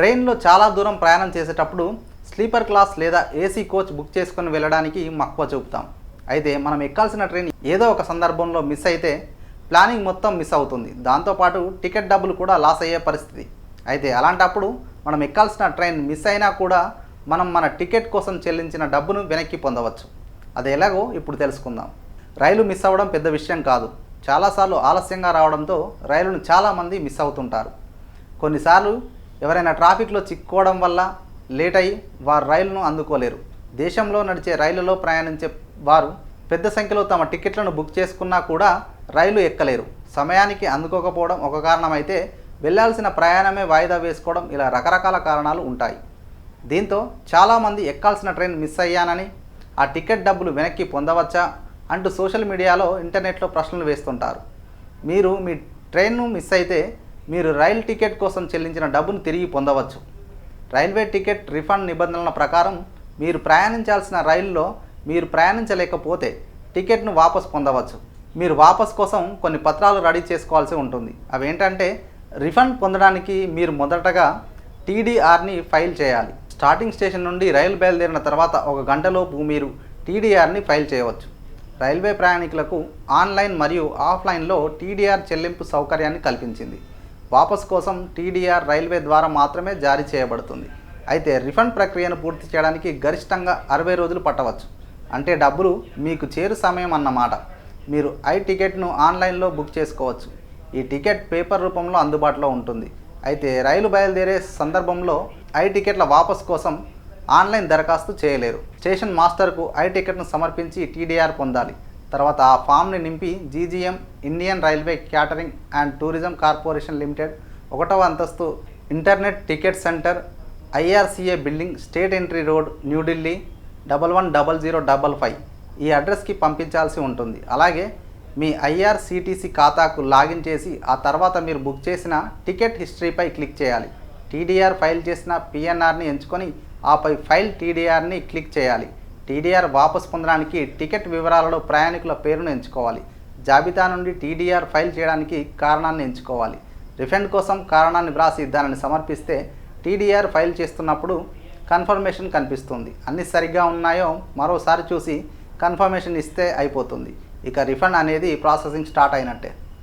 ట్రైన్లో చాలా దూరం ప్రయాణం చేసేటప్పుడు స్లీపర్ క్లాస్ లేదా ఏసీ కోచ్ బుక్ చేసుకొని వెళ్ళడానికి మక్కువ చూపుతాం. అయితే మనం ఎక్కాల్సిన ట్రైన్ ఏదో ఒక సందర్భంలో మిస్ అయితే ప్లానింగ్ మొత్తం మిస్ అవుతుంది. దాంతోపాటు టికెట్ డబ్బులు కూడా లాస్ అయ్యే పరిస్థితి. అయితే అలాంటప్పుడు మనం ఎక్కాల్సిన ట్రైన్ మిస్ అయినా కూడా మనం మన టికెట్ కోసం చెల్లించిన డబ్బును వెనక్కి పొందవచ్చు. అది ఎలాగో ఇప్పుడు తెలుసుకుందాం. రైలు మిస్ అవ్వడం పెద్ద విషయం కాదు. చాలాసార్లు ఆలస్యంగా రావడంతో రైలును చాలామంది మిస్ అవుతుంటారు. కొన్నిసార్లు ఎవరైనా ట్రాఫిక్లో చిక్కుకోవడం వల్ల లేట్ అయి వారు రైలును అందుకోలేరు. దేశంలో నడిచే రైలులో ప్రయాణించే వారు పెద్ద సంఖ్యలో తమ టికెట్లను బుక్ చేసుకున్నా కూడా రైలు ఎక్కలేరు. సమయానికి అందుకోకపోవడం ఒక కారణమైతే వెళ్ళాల్సిన ప్రయాణమే వాయిదా వేసుకోవడం ఇలా రకరకాల కారణాలు ఉంటాయి. దీంతో చాలామంది ఎక్కాల్సిన ట్రైన్ మిస్ అయ్యానని ఆ టికెట్ డబ్బులు వెనక్కి పొందవచ్చా అంటూ సోషల్ మీడియాలో ఇంటర్నెట్లో ప్రశ్నలు వేస్తుంటారు. మీరు మీ ట్రైన్ను మిస్ అయితే మీరు రైలు టికెట్ కోసం చెల్లించిన డబ్బును తిరిగి పొందవచ్చు. రైల్వే టికెట్ రిఫండ్ నిబంధనల ప్రకారం మీరు ప్రయాణించాల్సిన రైల్లో మీరు ప్రయాణించలేకపోతే టికెట్ను వాపస్ పొందవచ్చు. మీరు వాపస్ కోసం కొన్ని పత్రాలు రెడీ చేసుకోవాల్సి ఉంటుంది. అవి ఏంటంటే రిఫండ్ పొందడానికి మీరు మొదటగా టీడీఆర్ని ఫైల్ చేయాలి. స్టార్టింగ్ స్టేషన్ నుండి రైలు బయలుదేరిన తర్వాత ఒక గంటలోపు మీరు టీడీఆర్ని ఫైల్ చేయవచ్చు. రైల్వే ప్రయాణికులకు ఆన్లైన్ మరియు ఆఫ్లైన్లో టీడీఆర్ చెల్లింపు సౌకర్యాన్ని కల్పించింది. వాపస్ కోసం టీడీఆర్ రైల్వే ద్వారా మాత్రమే జారీ చేయబడుతుంది. అయితే రిఫండ్ ప్రక్రియను పూర్తి చేయడానికి గరిష్టంగా అరవై రోజులు పట్టవచ్చు. అంటే డబ్బులు మీకు చేరు సమయం అన్నమాట. మీరు ఐ టికెట్ను ఆన్లైన్లో బుక్ చేసుకోవచ్చు. ఈ టికెట్ పేపర్ రూపంలో అందుబాటులో ఉంటుంది. అయితే రైలు బయలుదేరే సందర్భంలో ఐ టికెట్ల వాపస్ కోసం ఆన్లైన్ దరఖాస్తు చేయలేరు. స్టేషన్ మాస్టర్కు ఐ టికెట్ను సమర్పించి టీడీఆర్ పొందాలి. తర్వాత ఆ ఫామ్ని నింపి GGM Indian railway catering and tourism corporation limited ఒకటవ అంతస్తు internet ticket centre IRCA building state entry road New Delhi double one double zero double five. ఈ అడ్రస్కి పంపించాల్సి ఉంటుంది. అలాగే మీ ఐఆర్సీటీసీ ఖాతాకు లాగిన్ చేసి ఆ తర్వాత మీరు బుక్ చేసిన టికెట్ హిస్టరీపై క్లిక్ చేయాలి. టీడీఆర్ ఫైల్ చేసిన పిఎన్ఆర్ని ఎంచుకొని ఆపై ఫైల్ టీడీఆర్ని క్లిక్ చేయాలి. టీడీఆర్ వాపస్ పొందడానికి టికెట్ వివరాలలో ప్రయాణికుల పేరును ఎంచుకోవాలి. జాబితా నుండి టీడీఆర్ ఫైల్ చేయడానికి కారణాన్ని ఎంచుకోవాలి. రిఫండ్ కోసం కారణాన్ని వ్రాసి దానిని సమర్పిస్తే టీడీఆర్ ఫైల్ చేస్తున్నప్పుడు కన్ఫర్మేషన్ కనిపిస్తుంది. అన్ని సరిగ్గా ఉన్నాయో మరోసారి చూసి కన్ఫర్మేషన్ ఇస్తే అయిపోతుంది. ఇక రిఫండ్ అనేది ప్రాసెసింగ్ స్టార్ట్ అయినట్టే.